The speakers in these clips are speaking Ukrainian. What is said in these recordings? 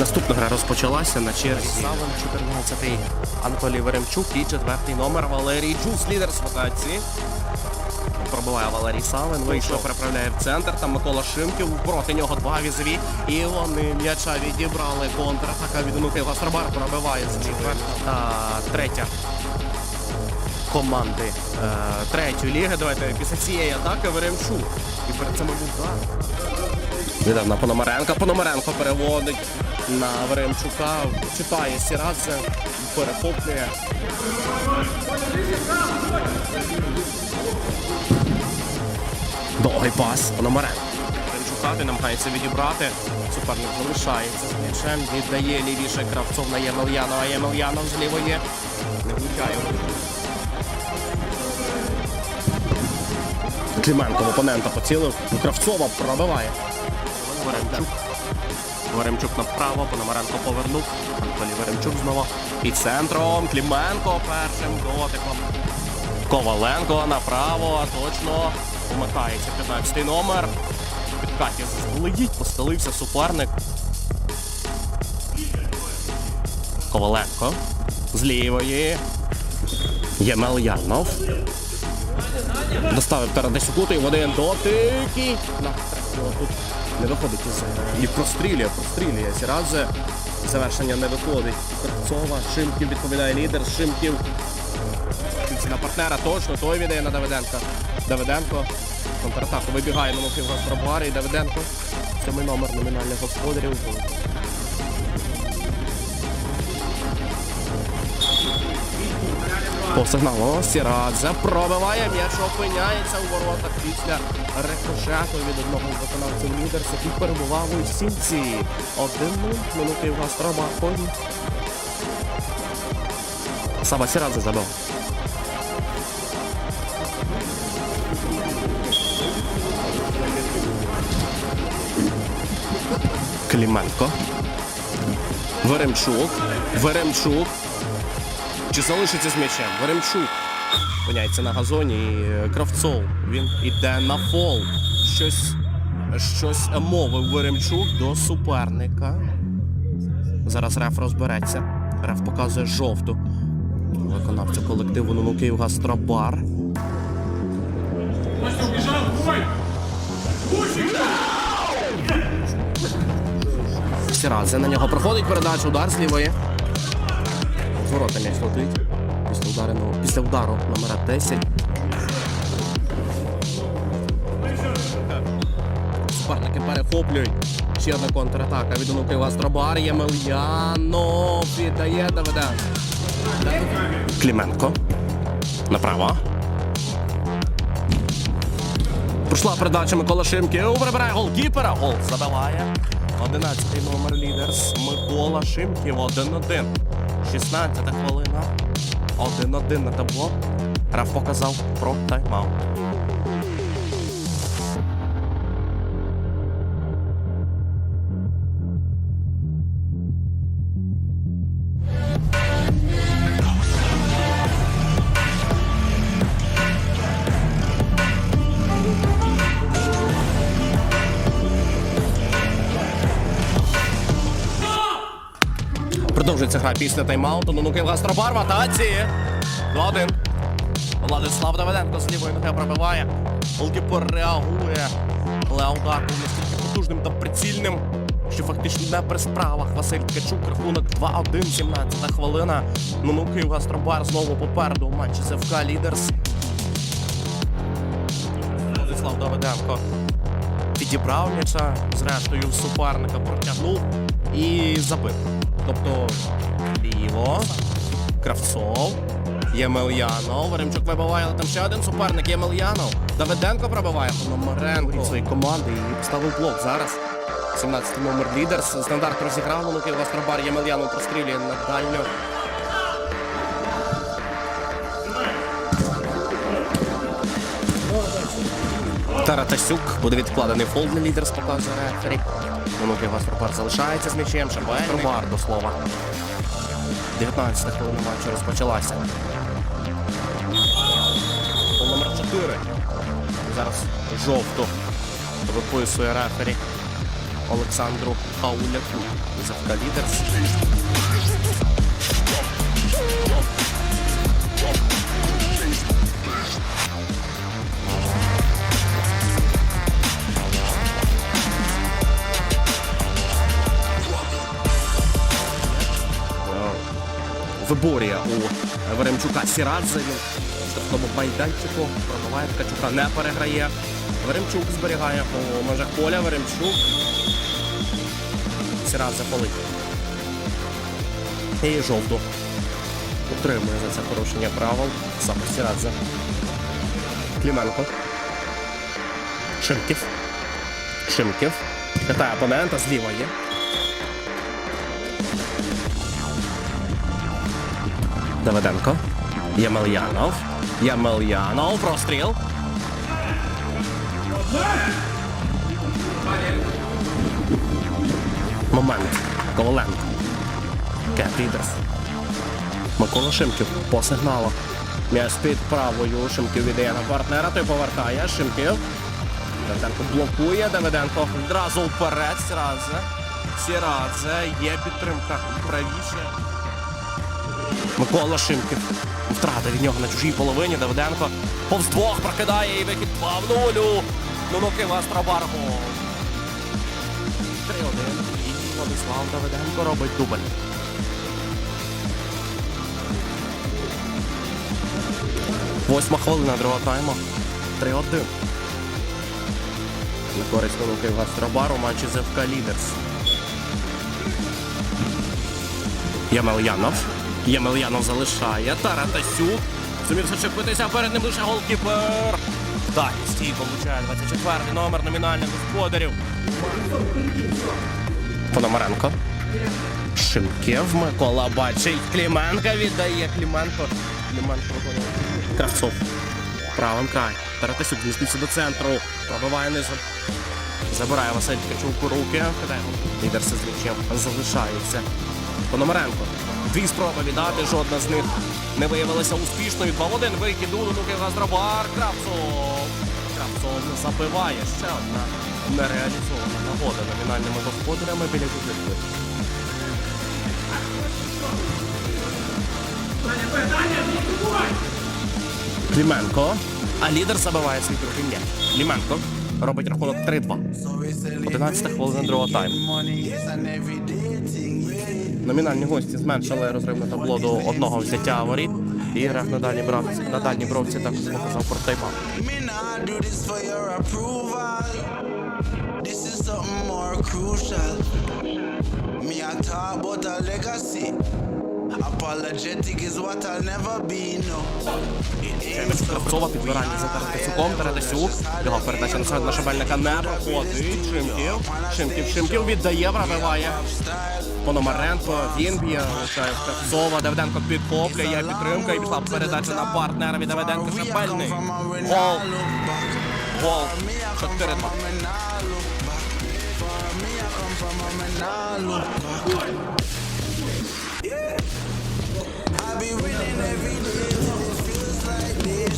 Наступна гра розпочалася на черзі. Савин 14-й Анатолій Веремчук і четвертий номер Валерій Джус, лідер з ротації. Пробиває Валерій Савин, вийшов, переправляє в центр. Там Микола Шимків, проти нього два візові. І вони м'яча відібрали. Контратака від Гастробар пробиває з четверта та третя команди е, третьої ліги. Давайте після цієї атаки Веремчук. І перед цим був на Пономаренка. Пономаренко переводить на Веремчука. Читає Сірадзе, перехоплює. Довгий пас. Пономаренко. Веремчука намагається відібрати. Суперник залишається з м'ячем. Віддає лівіше Кравцов на Ємельянова. Ємельянов з лівої. Не влучає. Клименко в опонента поцілив. Кравцова пробиває. Веремчук. Веремчук направо, Пономаренко повернув. Анатолій Веремчук знову. Під центром. Кліменко першим дотиком. Коваленко направо. Точно. Помикається 15 номер. Підкаті заздалегідь, постелився суперник. Коваленко. З лівої. Ємельянов. Доставив Тарадесюку, і в один дотик. І на тут не виходить із і прострілює, прострілює. Сірадзе завершення не виходить. Кравцова, Шимків відповідає лідер. Шимків на партнера точно, той віддає на Давиденка. Давиденко. Контратаку вибігає на Мухів Гастробар і Давиденко. Сьомий номер номінальних господарів. По сигналу Сірадзе пробиває м'яч, опиняється у воротах після рикошету від одного з виконавців лідерс, який перебував у сімці. Один минути в Гастробаркові. Саба Сірадзе забив. Кліменко. Веремчук. Веремчук. Чи залишиться з м'ячем? Веремчук опиняється на газоні. і е, Кравцов. Він іде на фол. Щось, щось мовив Веремчук до суперника. Зараз реф розбереться. Реф показує жовту. Виконавця колективу «Нуну Київ Гастробар. Сірадзе на нього проходить передача, удар з лівої. Ворота м'яч летить. Після удару, після удару номера 10. Суперники перехоплюють. Ще одна контратака від Онуки Гастробар. Ємельянов віддає Давида. Кліменко. Направо. Пройшла передача Микола Шимків. Прибирає голкіпера. Гол забиває. 11-й номер лідерс Микола Шимків. 1-1. 16 хвилина. 1-1 на табло. Раф показав про тайм-аут. Продовжується гра після тайм-ауту. Нунуків Гастробар в атаці. 2-1. Владислав Давиденко з лівої ноги пробиває. Голкіпер реагує. Але удар був настільки потужним та прицільним, що фактично не при справах. Василь Ткачук, рахунок 2-1, 17 хвилина. Нунуків Гастробар знову попереду у матчі ЗФК Лідерс. Владислав Давиденко підібрав м'яча, зрештою суперника протягнув і забив. Тобто ліво, Кравцов, Ємельянов. Веремчук вибиває, але там ще один суперник Ємельянов. Давиденко пробиває Пономаренко своєї команди і поставив блок зараз. 17 номер лідерс. Стандарт розіграв Лунуків Гастробар. Ємельянов прострілює на дальню. Таратасюк буде відкладений фол для лідерс, показує рефері. Лунуків Гастропар залишається з м'ячем. Шабель. Бар до слова. 19 хвилина матчу розпочалася. Гол номер 4. Зараз жовто виписує рефері. Олександру Хауляку. Завка лідерс. Виборює у Веремчука Сірадзе. Він штрафному майданчику пробиває Ткачука, не переграє. Веремчук зберігає у межах поля. Веремчук. Сірадзе полить. І жовту. Утримує за це порушення правил. Саме Сірадзе. Кліменко. Шимків. Шимків. Катає опонента, зліва є. Давиденко. Ємельянов. Ємельянов. Простріл. Момент. Коваленко. Кеп Рідерс. Микола Шимків по сигналу. М'яч під правою. Шимків віддає на партнера. Той повертає. Шимків. Давиденко блокує. Давиденко одразу вперед. Сірадзе. Сірадзе. Є підтримка правіше. Микола Шимків. Втрата від нього на чужій половині. Давиденко повз двох прокидає і вихід 2 в нулю. Ну ну Кива Страбаргу. 3-1. І Владислав Давиденко робить дубль. Восьма хвилина другого тайму. 3-1. На користь Луки Гастробару у матчі з ФК Лідерс. Ємельянов. Ємельянов залишає. Таратасюк. Зумів зачепитися перед ним лише голкіпер. Далі стій получає 24-й номер номінальних господарів. Пономаренко. Шимків. Микола бачить. Кліменка віддає. Кліменко. Кліменко виконує. Кравцов. Правим край. Таратасюк змістився до центру. Пробиває низом. Забирає Василь Ткачук у руки. Лідер з м'ячем залишається. Пономаренко. Дві спроби віддати, жодна з них не виявилася успішною. 2-1 вихід у Луки Газдробар. Кравцов. Кравцов не забиває. Ще одна нереалізована нагода номінальними господарями біля жужитви. Кліменко. А лідер забиває свій другий м'яч. Кліменко робить рахунок 3-2. 11 хвилина другого тайму. Номінальні гості зменшили розрив на табло до одного взяття воріт. І грав на дальній бровці. На дальній бровці також показав crucial. Me I talk about the legacy. Apologetic is what I'll never be, no. So Кравцова підбирання за Таратасюком. Таратасюк. Його передача на серед на Шабельника не проходить. Шимків. Шимків. Шимків віддає, пробиває. Пономаренко. Він б'є. Лишає Кравцова. Давиденко підхоплює. Підтримка. І пішла передача на партнера від Давиденка. Шабельний. Гол. Гол. 4-2. I be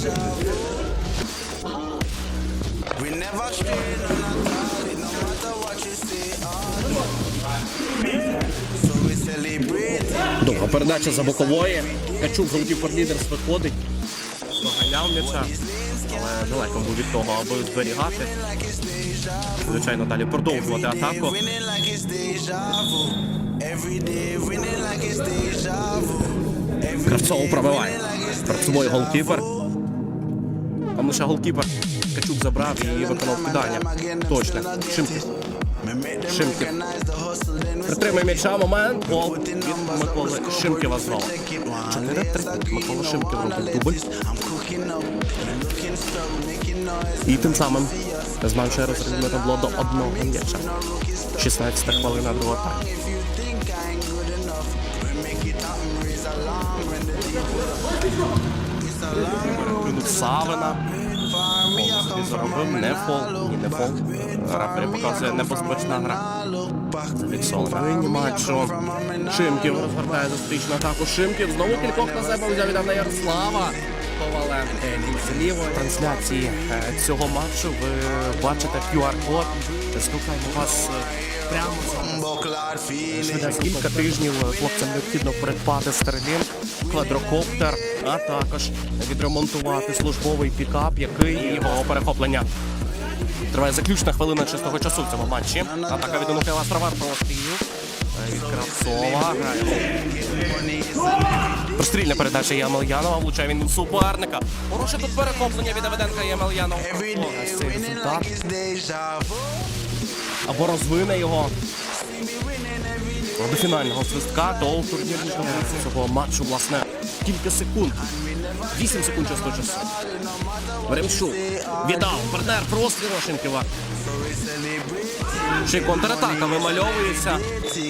We never stray, not all no matter what you say. So we celebrate. Довга передача за бокової. Качук голкіпер лідерс виходить. Доганяв м'яча. Але далеко був від того, аби зберігати. Звичайно, далі продовжувати атаку. Кравцов пробиває. Собою голкіпер. Там лише голкіпер. Качук забрав і виконав кидання. Точно. Шимків. Шимків. Притримує м'яча, момент. Гол від Миколи Шимківа знову. 4-3. Микола Шимків робить дубль. І тим самим зменшує розрив на табло до одного м'яча. 16 хвилина другого тайму. Минут Савина. Собі заробив. Не фол. Ні, не фол. Рапері показує небезпечна гра. Лінії матчу. Шимків розгортає зустрічну атаку. Шимків знову кількох на себе взяв віддав на Ярослава. Коваленко трансляції е, цього матчу. Ви бачите QR-код. Слухаємо вас е, прямо зараз. Буcklard feeling. Кілька тижнів хлопцям необхідно придбати стерлінг, квадрокоптер, а також відремонтувати службовий пікап, який і його перехоплення. Триває заключна хвилина чистого часу в цьому матчі. Атака від Михайла Стравар прострілів. Е, Від Кравцова. Прострільна передача Ямельянова, влучає він суперника. Хороше тут перехоплення від Давиденка Ямельянова. Ось цей результат. Або розвине його до фінального свистка до турнірної цього матчу, власне, кілька секунд. 8 секунд часу часу. Веремчук віддав партнер простріл Рошенківа. Ще й контратака вимальовується.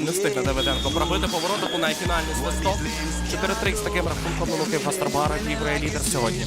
Не встигне Давиденко пробити поворотику на фінальний свисток. 4-3 з таким рахунком Луки Гастарбара і лідер сьогодні.